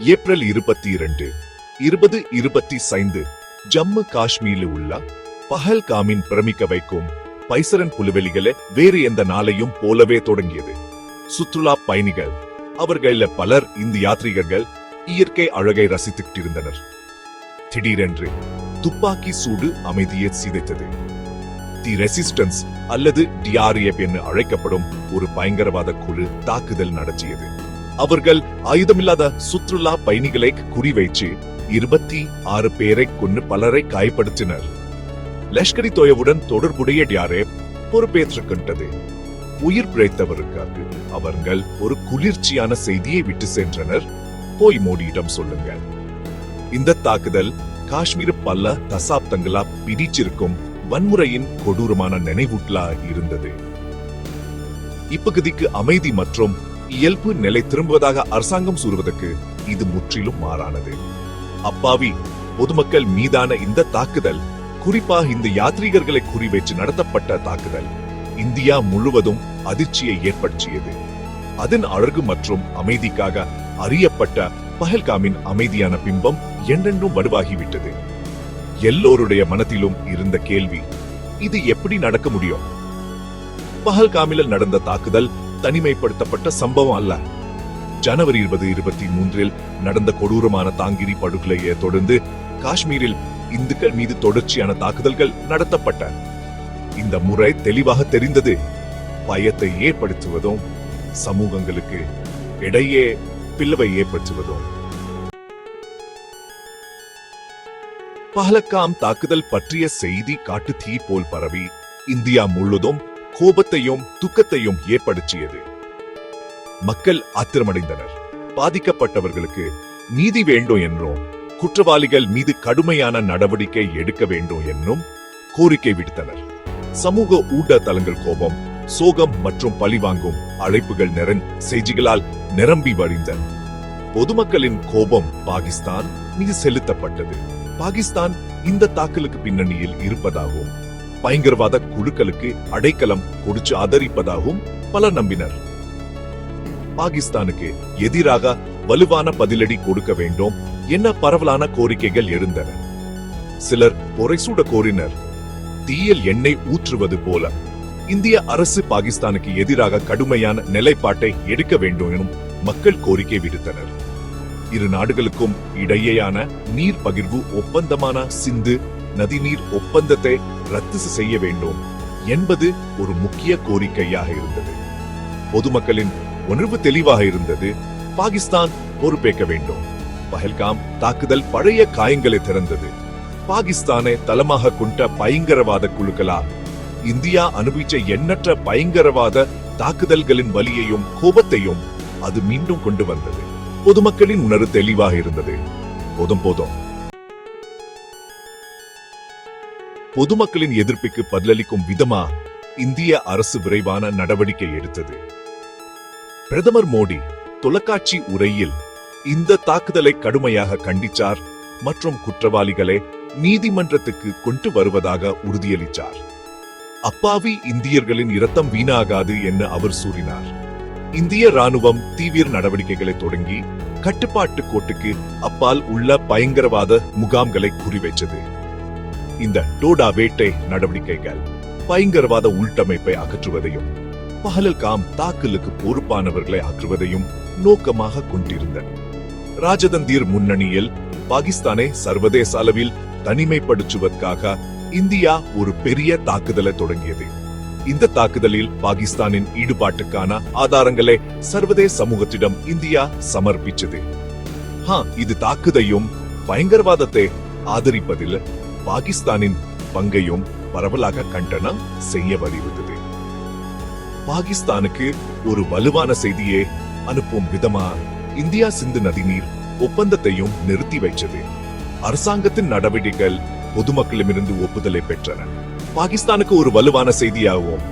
April இருபத்தி இரண்டு இருபது இருபத்தி ஐந்து ஜம்மு காஷ்மீரில் உள்ள பஹல்காமின் பிரமிக்க வைக்கும் பைசரன் புலிவெளிகளை வேறு எந்த நாளையும் போலவே தொடங்கியது. சுற்றுலா பயணிகள் அவர்களில் பலர் இந்த யாத்ரீகர்கள் இயற்கை அழகை ரசித்துக்கிட்டு இருந்தனர் திடீரென்று துப்பாக்கி சூடு அமைதியை சிதைத்தது. தி ரெசிஸ்டன்ஸ் அல்லது டிஆர்எஃப் என்று அழைக்கப்படும் ஒரு பயங்கரவாத குழு தாக்குதல் நடத்தியது. அவர்கள் ஆயுதமில்லாத சுற்றுலா பயணிகளை குறிவைச்சு இருபத்தி ஆறு பேரை கொண்டு பலரை காயப்படுத்தினர். லஷ்கரி தோயவுடன் தொடர்புடைய டிஆர்எஃப் பொறுப்பேற்றுக்கொண்டது. உயிர் பிழைத்தவருக்காக அவர்கள் ஒரு குளிர்ச்சியான செய்தியை விட்டு சென்றனர். போய் மோடியிடம் சொல்லுங்க இந்த தாக்குதல் காஷ்மீர் பல தசாப்தங்களா பிடிச்சிருக்கும் வன்முறையின் கொடூரமான நினைவூட்டலா இருந்தது. இப்பகுதிக்கு அமைதி மற்றும் இயல்பு நிலை திரும்புவதாக அரசாங்கம் கூறுவதற்கு இது முற்றிலும் மாறானது. அப்பாவி பொதுமக்கள் மீதான இந்த தாக்குதல் குறிப்பாக இந்த யாத்ரீகர்களை குறிவைத்து நடத்தப்பட்ட தாக்குதல் இந்தியா முழுவதும் அதிர்ச்சியை ஏற்படுத்தியது. அதன் அழகு மற்றும் அமைதிக்காக அறியப்பட்ட பஹல்காமின் அமைதியான பிம்பம் என்றென்றும் வலுவாகிவிட்டது. எல்லோருடைய மனத்திலும் இருந்த கேள்வி இது எப்படி நடக்க முடியும்? பஹல்காமில் நடந்த தாக்குதல் தனிமைப்படுத்தப்பட்ட சம்பவம் அல்ல. ஜனவரி இருபது இருபத்தி மூன்றில் நடந்த கொடூரமான தாங்கிரி படுகொலையை தொடர்ந்து காஷ்மீரில் இந்துக்கள் மீது தொடர்ச்சியான தாக்குதல்கள் நடத்தப்பட்ட. இந்த முறை தெளிவாக தெரிந்தது. பயத்தை ஏற்படுத்துவதும் சமூகங்களுக்கு இடையே பிளவை ஏற்படுத்துவதும். பஹலக்காம் தாக்குதல் பற்றிய செய்தி காட்டு தீ போல் பரவி இந்தியா முழுவதும் கோபத்தையும் துக்கத்தையும் ஏற்படுத்தியது. மக்கள் ஆத்திரமடைந்தனர். பாதிக்கப்பட்டவர்களுக்கு நீதி வேண்டும் என்றும் குற்றவாளிகள் மீது கடுமையான நடவடிக்கை எடுக்க வேண்டும் என்றும் கோரிக்கை விடுத்தனர். சமூக ஊடகத்தலங்கள் கோபம் சோகம் மற்றும் பழிவாங்கும் அழைப்புகள் நிறன் செய்திகளால் நிரம்பி வழிந்தன பொதுமக்களின் கோபம் பாகிஸ்தான் மீது செலுத்தப்பட்டது. பாகிஸ்தான் இந்த தாக்கலுக்கு பின்னணியில் இருப்பதாகவும் பயங்கரவாத குழுக்களுக்கு அடைக்கலம் கொடுத்து ஆதரிப்பதாகவும் பல நம்பினர். பாகிஸ்தானுக்கு எதிராக வலுவான பதிலடி கொடுக்க வேண்டும் என்ன பரவலான கோரிக்கைகள் எழுந்தன. சிலர் பொறைசூட கோரினர். தீயல் எண்ணெய் ஊற்றுவது போல இந்திய அரசு பாகிஸ்தானுக்கு எதிராக கடுமையான நிலைப்பாட்டை எடுக்க வேண்டும் எனும் மக்கள் கோரிக்கை விடுத்தனர். இரு நாடுகளுக்கும் இடையேயான நீர் பகிர்வு ஒப்பந்தமான சிந்து நதிநீர் ஒப்பந்தத்தை ரத்து செய்ய வேண்டும் என்பது ஒரு முக்கிய கோரிக்கையாக இருந்தது. பொதுமக்களின் உணர்வு தெளிவாக இருந்தது. பாகிஸ்தான் பொறுப்பேற்க வேண்டும். பஹல்காம் தாக்குதல் பழைய காயங்களை திறந்தது. பாகிஸ்தானை தளமாக கொண்ட பயங்கரவாத குழுக்களா இந்தியா அனுபவிச்ச எண்ணற்ற பயங்கரவாத தாக்குதல்களின் வலியையும் கோபத்தையும் அது மீண்டும் கொண்டு வந்தது. பொதுமக்களின் உணர்வு தெளிவாக இருந்தது. போதும் போதும். பொதுமக்களின் எதிர்ப்புக்கு பதிலளிக்கும் விதமா இந்திய அரசு விரைவான நடவடிக்கை எடுத்தது. பிரதமர் மோடி தொலைக்காட்சி உரையில் இந்த தாக்குதலை கடுமையாக கண்டிச்சார் மற்றும் குற்றவாளிகளை நீதிமன்றத்துக்கு கொண்டு வருவதாக உறுதியளித்தார் அப்பாவி இந்தியர்களின் இரத்தம் வீணாகாது என அவர் கூறினார். இந்திய ராணுவம் தீவிர நடவடிக்கைகளை தொடங்கி கட்டுப்பாட்டு கோட்டுக்கு அப்பால் உள்ள பயங்கரவாத முகாம்களை குறிவைச்சது இந்த டோடா வேட்டை நடவடிக்கைகள் பயங்கரவாத உள்டமைப்பை அகற்றுவதையும் பஹலல்காம் தாக்கலுக்கு பொறுப்பானவர்களை அகற்றுவதையும் நோக்கமாக கொண்டிருந்தன. ராஜதந்தீர் முன்னணியில் பாகிஸ்தானை சர்வதேச அளவில் தனிமைப்படுத்துவதற்காக இந்தியா ஒரு பெரிய தாக்குதலை தொடங்கியது. இந்த தாக்குதலில் பாகிஸ்தானின் ஈடுபாட்டுக்கான ஆதாரங்களை சர்வதேச சமூகத்திடம் இந்தியா சமர்ப்பிச்சது இது தாக்குதையும் பயங்கரவாதத்தை ஆதரிப்பதில் பாகிஸ்தானின் பங்கையும் பரவலாக கண்டனம் செய்ய வலியுறுத்தது. பாகிஸ்தானுக்கு ஒரு வலுவான செய்தியை அனுப்பும் விதமா இந்தியா சிந்து நதிநீர் ஒப்பந்தத்தையும் நிறுத்தி வைச்சது அரசாங்கத்தின் நடவடிக்கைகள் பொதுமக்களிடமிருந்து ஒப்புதலை பெற்றன. பாகிஸ்தானுக்கு ஒரு வலுவான செய்தியாகவும்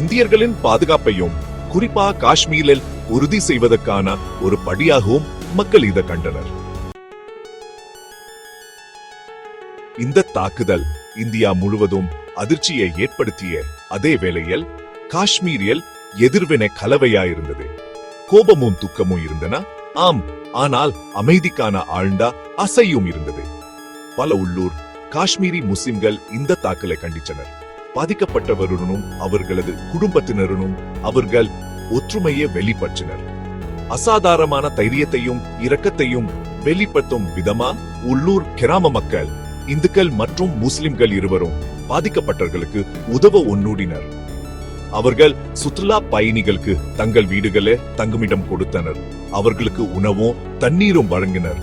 இந்தியர்களின் பாதுகாப்பையும் குறிப்பா காஷ்மீரில் உறுதி செய்வதற்கான ஒரு படியாகவும் மக்கள் இதை கண்டனர். இந்த தாக்குதல் இந்தியா முழுவதும் அதிர்ச்சியை ஏற்படுத்திய அதே வேளையில் காஷ்மீரில் எதிர்வினை கலவையாயிருந்தது. கோபமும் துக்கமும் இருந்தன. ஆம் ஆனால் அமைதிக்கான ஆழ்ந்த அசையும் இருந்தது. பல உள்ளூர் காஷ்மீரி முஸ்லிம்கள் இந்த தாக்கலை கண்டித்தனர். பாதிக்கப்பட்டவருடனும் அவர்களது குடும்பத்தினருடனும் அவர்கள் ஒற்றுமையை வெளிப்படுத்தினர். அசாதாரணமான தைரியத்தையும் இரக்கத்தையும் வெளிப்படுத்தும் விதமா உள்ளூர் கிராம மக்கள் இந்துக்கள் மற்றும் முஸ்லிம்கள் இருவரும் பாதிக்கப்பட்டவர்களுக்கு உதவ ஒன்னூடினர் அவர்கள் சுற்றுலா பயணிகளுக்கு தங்கள் வீடுகளே தங்குமிடம் கொடுத்தனர். அவர்களுக்கு உணவும் தண்ணீரும் வழங்கினர்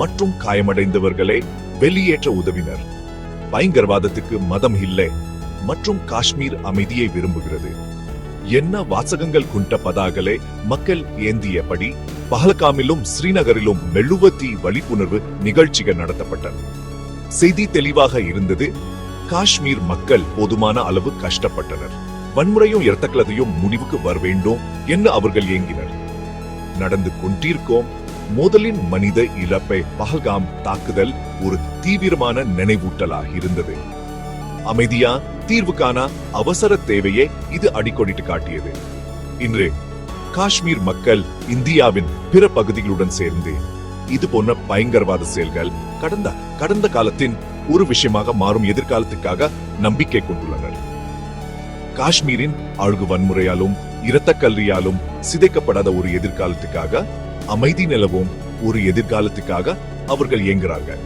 மற்றும் காயமடைந்தவர்களை வெளியேற்ற உதவினர். பயங்கரவாதத்துக்கு மதம் இல்லை மற்றும் காஷ்மீர் அமைதியை விரும்புகிறது. என்ன வாசகங்கள் கொண்ட பதாகளை மக்கள் ஏந்தியபடி பஹல்காமிலும் ஸ்ரீநகரிலும் மெழுவத்தி வழிப்புணர்வு நிகழ்ச்சிகள் நடத்தப்பட்டன. செய்தி தெளிவாக இருந்தது. காஷ்மீர் மக்கள் போதுமான அளவு கஷ்டப்பட்டனர். வன்முறையும் இரத்தக்கலதையும் முடிவுக்கு வர வேண்டும் என்று அவர்கள் ஏங்கினர். நடந்து கொண்டிருக்கோம். முதலின் மனித இழப்பை பஹல்காம் தாக்குதல் ஒரு தீவிரமான நினைவூட்டலாக இருந்தது. அமைதியா தீர்வுக்கான அவசர தேவையை இது அடிக்கோடிட்டு காட்டியது. இன்று காஷ்மீர் மக்கள் இந்தியாவின் பிற பகுதிகளுடன் சேர்ந்து இது போன்ற பயங்கரவாத செயல்கள் கடந்த கடந்த காலத்தின் ஒரு விஷயமாக மாறும் எதிர்காலத்துக்காக நம்பிக்கை கொண்டுள்ளனர். காஷ்மீரின் அழகு வன்முறையாலும் இரத்த கல்வியாலும் சிதைக்கப்படாத ஒரு எதிர்காலத்துக்காக அமைதி நிலவும் ஒரு எதிர்காலத்துக்காக அவர்கள் இயங்குகிறார்கள்.